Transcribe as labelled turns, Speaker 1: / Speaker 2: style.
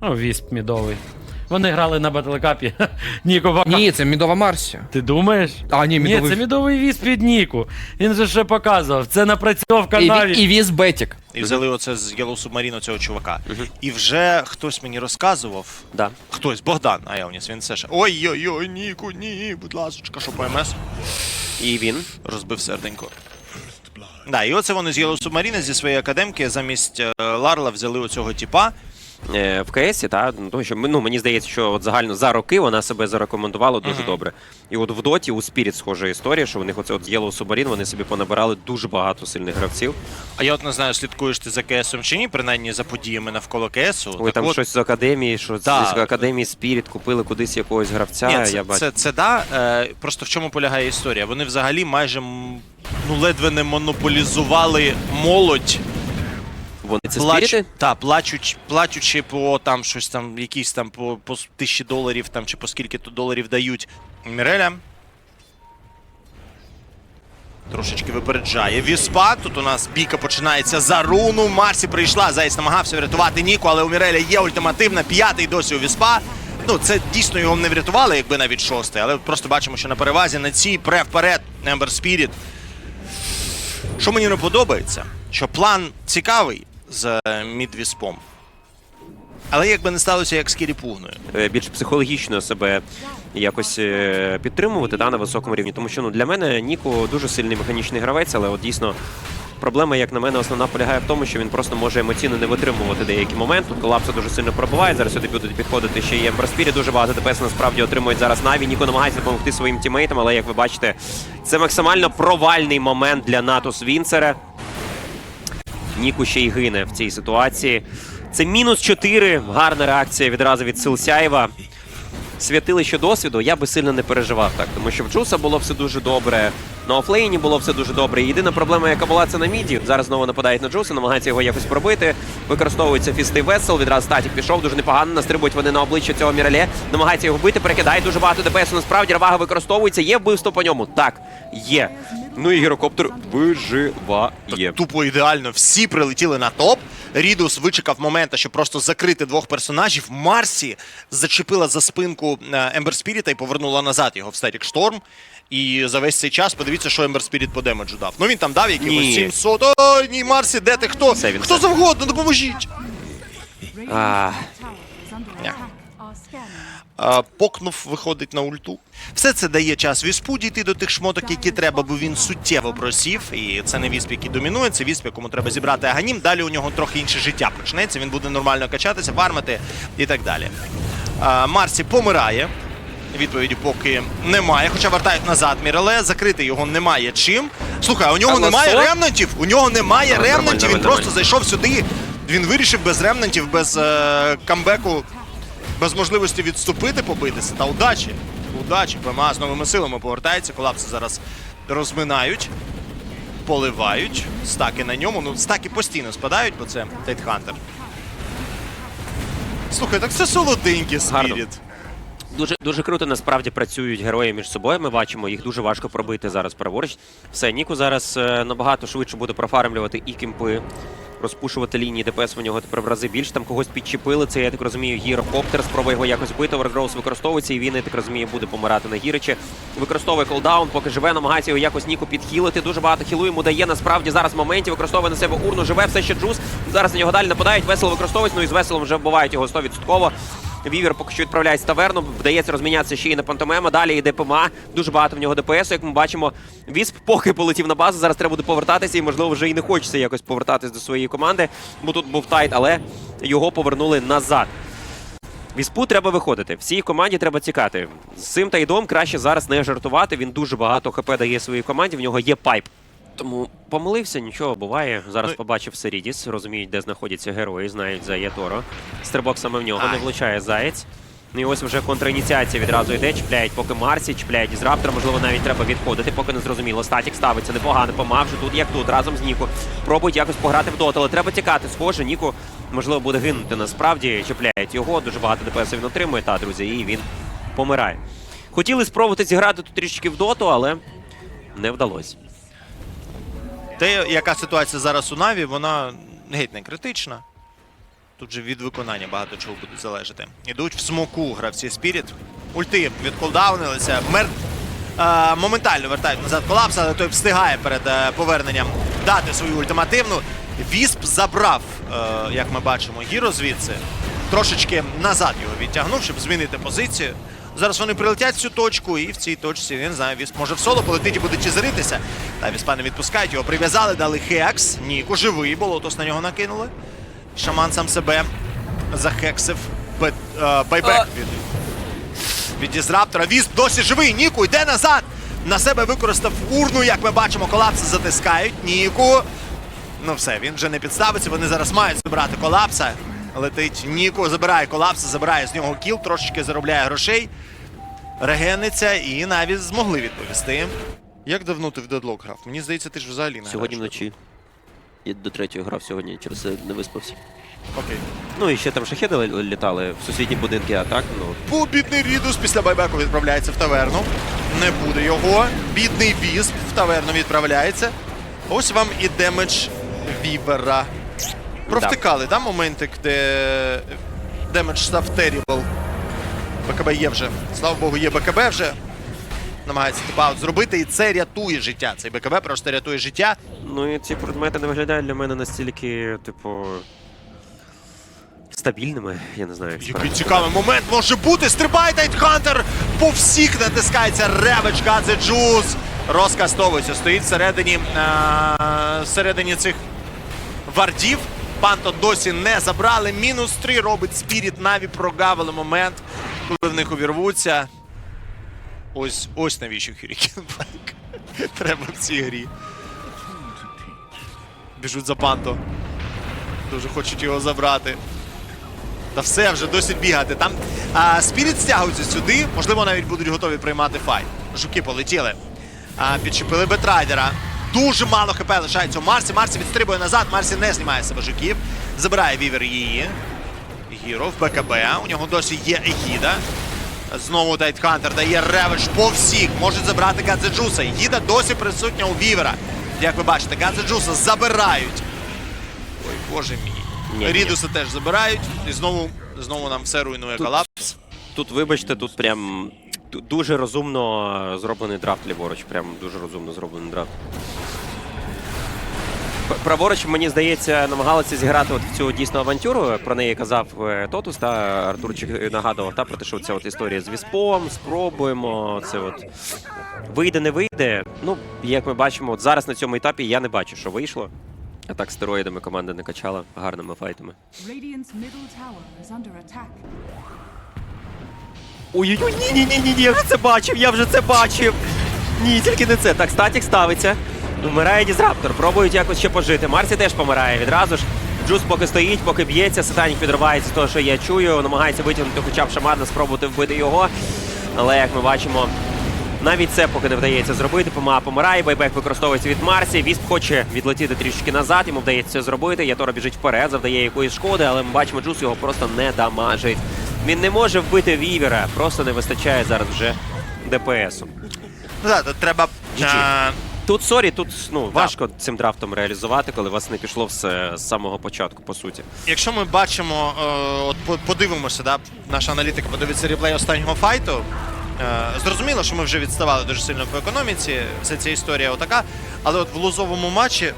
Speaker 1: Ну, вісп мідовий. Вони грали на батлекапі. Пока.
Speaker 2: Ні, це мідова Марсі.
Speaker 1: Ти думаєш?
Speaker 2: А, ні,
Speaker 1: Ні, це мідовий вісп від Ніку. Він же ще показував. Це напрацьовка
Speaker 2: І,
Speaker 1: навіть.
Speaker 2: і віз Бетік.
Speaker 3: І взяли оце з Yellow Submarine цього чувака. І вже хтось мені розказував.
Speaker 4: Да.
Speaker 3: Хтось, Богдан Айоніс, він це ще. Ой-ой-ой, Ніку, ні, будь ласка, що ПМС.
Speaker 4: І він.
Speaker 3: Розбив серденько. Да, і оце вони з Yellow Submarine зі своєї академки замість е, Ларла взяли оцього типа.
Speaker 4: Е, в КСі, та ну, тому що ну, мені здається, що от загально за роки вона себе зарекомендувала дуже добре. І от в доті у Spirit схожа історія, що у них оце от з Yellow Submarine вони собі понабирали дуже багато сильних гравців.
Speaker 3: А я от не знаю, слідкуєш ти за КСом чи ні, принаймні за подіями навколо КСу.
Speaker 4: Ой,
Speaker 3: Так
Speaker 4: там
Speaker 3: от,
Speaker 4: щось з академії, що
Speaker 3: Да.
Speaker 4: з академії Spirit купили кудись якогось гравця.
Speaker 3: Ні, це,
Speaker 4: я бачу.
Speaker 3: це, це да. Е, просто в чому полягає історія? Вони взагалі майже ну, ледве не монополізували молодь.
Speaker 4: Вони це
Speaker 3: Плач...
Speaker 4: Спіріти?
Speaker 3: Та, плачуч, плачучи по там щось там, якісь там по, по тисячі доларів там, чи по скільки то доларів дають Міреля. Трошечки випереджає Віспа. Тут у нас бійка починається за руну. Марсі прийшла. Зайць намагався врятувати Ніку, але у Міреля є ультимативна. П'ятий досі у Віспа. Ну, це дійсно його не врятували, якби навіть шостий, але просто бачимо, що на перевазі на цій пре вперед Ембер Спіріт. Що мені не подобається, що план цікавий з Мідвіспом. Але якби не сталося як з Кіріпугною.
Speaker 4: е, більш психологічно себе якось е, підтримувати та, на високому рівні. Тому що ну, для мене Ніко дуже сильний механічний гравець, але от дійсно. Проблема, як на мене, основна полягає в тому, що він просто може емоційно не витримувати деякі моменти. Тут колапси дуже сильно пробиває. Зараз сюди будуть підходити ще й Емберспірі. Дуже багато ДПС насправді отримують зараз Наві. Ніко намагається допомогти своїм тімейтам, але як ви бачите, це максимально провальний момент для Натус Вінцера. Ніку ще й гине в цій ситуації. Це мінус 4. Гарна реакція відразу від Силсяєва. Святилище досвіду я би сильно не переживав так, тому що в Джуса було все дуже добре. На офлейні було все дуже добре. Єдина проблема, яка була, це на міді. Зараз знову нападають на Джуса, намагаються його якось пробити. Використовується фісти весел. Відразу статік пішов, дуже непогано. Настрибують вони на обличчя цього Мірале. Намагаються його бити, перекидають дуже багато ДПС. Насправді Равага використовується. Є вбивство по ньому. Так, є. Ну і гірокоптер виживає.
Speaker 3: Тупо ідеально. Всі прилетіли на топ. Рідус вичекав момента, щоб просто закрити двох персонажів. Марсі зачепила за спинку Ембер Спіріта і повернула назад його в Статік Шторм. І за весь цей час подивіться, що Ембер Спіріт по демеджу дав. Ну він там дав якихось
Speaker 4: Ні.
Speaker 3: 700. Ой, ні, Марсі, де ти хто?
Speaker 4: Це він
Speaker 3: Хто
Speaker 4: це.
Speaker 3: завгодно, допоможіть.
Speaker 4: А,
Speaker 3: Ня. Покнув, виходить на ульту. Все це дає час віспу дійти до тих шмоток, які треба, бо він суттєво просів. І це не вісп, який домінує, це вісп, якому треба зібрати аганім. Далі у нього трохи інше життя почнеться. Він буде нормально качатися, фармити і так далі. Марсі помирає. Відповіді поки немає, хоча вертають назад Міреле, закрити його немає чим. Слухай, у нього
Speaker 4: А
Speaker 3: немає
Speaker 4: ласо?
Speaker 3: ремнантів. У нього немає ремнантів. Він
Speaker 4: нормально,
Speaker 3: просто зайшов сюди. Він вирішив без ремнантів, без е, камбеку без можливості відступити, побитися. Та удачі. Удачі. ПМА з новими силами повертається. Колапси зараз розминають, поливають. Стаки на ньому. Ну, стаки постійно спадають, бо це Тейтхантер. Слухай, так це солоденький
Speaker 4: Гарно.
Speaker 3: спіріт.
Speaker 4: Дуже дуже круто насправді працюють герої між собою. Ми бачимо, їх дуже важко пробити зараз праворуч. Все, Ніку зараз е, набагато швидше буде профармлювати і кімпи, розпушувати лінії ДПС у нього тепер в рази більше. Там когось підчепили. Це я так розумію, гірокоптер. Спробує його якось бити. Овергроус використовується, і він, я так розумію, буде помирати на гіричі. Використовує колдаун, поки живе, намагається його якось Ніку підхілити. Дуже багато хілу йому дає насправді зараз моментів. Використовує на себе урну, живе все ще джус. Зараз на нього далі нападають. Весело використовують. Ну і з веселом вже вбивають його 100%. Вівер поки що відправляється в таверну. Вдається розмінятися ще й на пантомема. Далі йде ПМА. Дуже багато в нього ДПС. Як ми бачимо, Вісп поки полетів на базу. Зараз треба буде повертатися, і можливо вже і не хочеться якось повертатись до своєї команди, бо тут був тайт, але його повернули назад. Віспу треба виходити. Всій команді треба тікати. З цим тайдом краще зараз не жартувати. Він дуже багато хп дає своїй команді. В нього є пайп. Тому помилився, нічого буває. Зараз
Speaker 3: Ну,
Speaker 4: побачив Серідіс, розуміють, де знаходяться герої, знають за Яторо. Стрибок саме в нього не влучає заєць. Ну і ось вже контраініціація відразу йде, чіпляють поки Марсі, чіпляють Дізраптор, можливо, навіть треба відходити, поки не зрозуміло. Статік ставиться непогано, помав вже тут, як тут, разом з Ніку. Пробують якось пограти в доту, але треба тікати. Схоже, Ніку, можливо, буде гинути насправді. Чіпляють його, дуже багато ДПС він отримує, та, друзі, і він помирає. Хотіли спробувати зіграти тут трішки в доту, але не вдалося.
Speaker 3: Те, яка ситуація зараз у Наві, вона геть не критична. Тут же від виконання багато чого буде залежати. Ідуть в смоку гравці Спіріт. Ульти відколдаунилися. Мер... е, моментально вертають назад колапс, але той встигає перед е, поверненням дати свою ультимативну. Вісп забрав, е, як ми бачимо, гіро звідси. Трошечки назад його відтягнув, щоб змінити позицію. Зараз вони прилетять в цю точку, і в цій точці, я не знаю, Вісп може в соло полетить і буде чизеритися. Та Віспа не відпускають, його прив'язали, дали хекс. Ніку живий, болотос на нього накинули. Шаман сам себе захексив е, байбек від, від дізраптора. Вісп досі живий. Ніку йде назад. На себе використав урну, як ми бачимо, колапси затискають. Ніку. Ну все, він вже не підставиться. Вони зараз мають забрати колапса. Летить Ніку, забирає колапса, забирає з нього кіл, трошечки заробляє грошей. Регениться і навіть змогли відповісти. Як давно ти в дедлок грав? Мені здається, ти ж взагалі не
Speaker 4: Сьогодні
Speaker 3: граєш
Speaker 4: вночі. Я до третьої грав сьогодні, через це не виспався.
Speaker 3: Окей.
Speaker 4: Ну і ще там шахеди лі- літали в сусідні будинки, а так, ну.
Speaker 3: Бо бідний Рідус після байбеку відправляється в таверну. Не буде його. Бідний Вісп в таверну відправляється. Ось вам і демедж Вівера. Провтикали, да, моментик, де демедж став терібл. БКБ є вже. Слава Богу, є БКБ вже. Намагається типаут зробити, і це рятує життя. Цей БКБ просто рятує життя.
Speaker 4: Ну і ці предмети не виглядають для мене настільки, типу. Стабільними, я не знаю, як
Speaker 3: Який цікавий момент може бути. Стрибає Тайтхантер. По всіх натискається Ревич Гадзе Джуз. Розкастовується. Стоїть всередині, е, всередині цих вардів. Панто досі не забрали. Мінус 3 робить Спіріт. Наві прогавили момент, коли в них увірвуться. Ось ось навіщо Хюрікен Блейк. Треба в цій грі. Біжуть за Панто. Дуже хочуть його забрати. Та все, вже досить бігати. Там а, Спіріт стягується сюди, можливо, навіть будуть готові приймати файт. Жуки полетіли. А, підчепили Бетрайдера. Дуже мало хп лишається у Марсі. Марсі відстрибує назад. Марсі не знімає себе жуків. Забирає Вівер її. Гіро в БКБ. У нього досі є Егіда. Знову Тайтхантер дає ревеш по всіх. Можуть забрати Гадзеджуса. Егіда досі присутня у Вівера. Як ви бачите, Гадзеджуса забирають. Ой, боже мій. Рідуса теж забирають. І знову, знову нам все руйнує
Speaker 4: Тут-
Speaker 3: колапс.
Speaker 4: Тут, вибачте, тут прям дуже розумно зроблений драфт ліворуч. Прям дуже розумно зроблений драфт. Праворуч, мені здається, намагалися зіграти от в цю дійсно авантюру. Про неї казав е, Тотус, та Артурчик нагадував та про те, що ця от історія з Віспом, спробуємо. Це от вийде, не вийде. Ну, як ми бачимо, от зараз на цьому етапі я не бачу, що вийшло. А так стероїдами команда не качала гарними файтами. Ой-ой-ой, ні, ні, ні, ні, ні, я вже це бачив, я вже це бачив. Ні, тільки не це. Так, статік ставиться. Вмирає Дізраптор, пробують якось ще пожити. Марсі теж помирає відразу ж. Джус поки стоїть, поки б'ється, Сатанік підривається з того, що я чую, намагається витягнути хоча б шамана, спробувати вбити його. Але як ми бачимо, навіть це поки не вдається зробити. Пома помирає, байбек використовується від Марсі. Вісп хоче відлетіти трішки назад, йому вдається це зробити. Ятора біжить вперед, завдає якоїсь шкоди, але ми бачимо, Джус його просто не дамажить. Він не може вбити Вівера, просто не вистачає зараз вже ДПСу.
Speaker 3: Ну так, тут треба. А,
Speaker 4: Тут сорі, тут ну важко цим драфтом реалізувати, коли у вас не пішло все з самого початку, по суті.
Speaker 3: якщо ми бачимо, е, от по- подивимося, да, наша аналітика подивиться реплей останнього файту. Е, зрозуміло, що ми вже відставали дуже сильно по економіці. Вся ця історія отака. Але от в лузовому матчі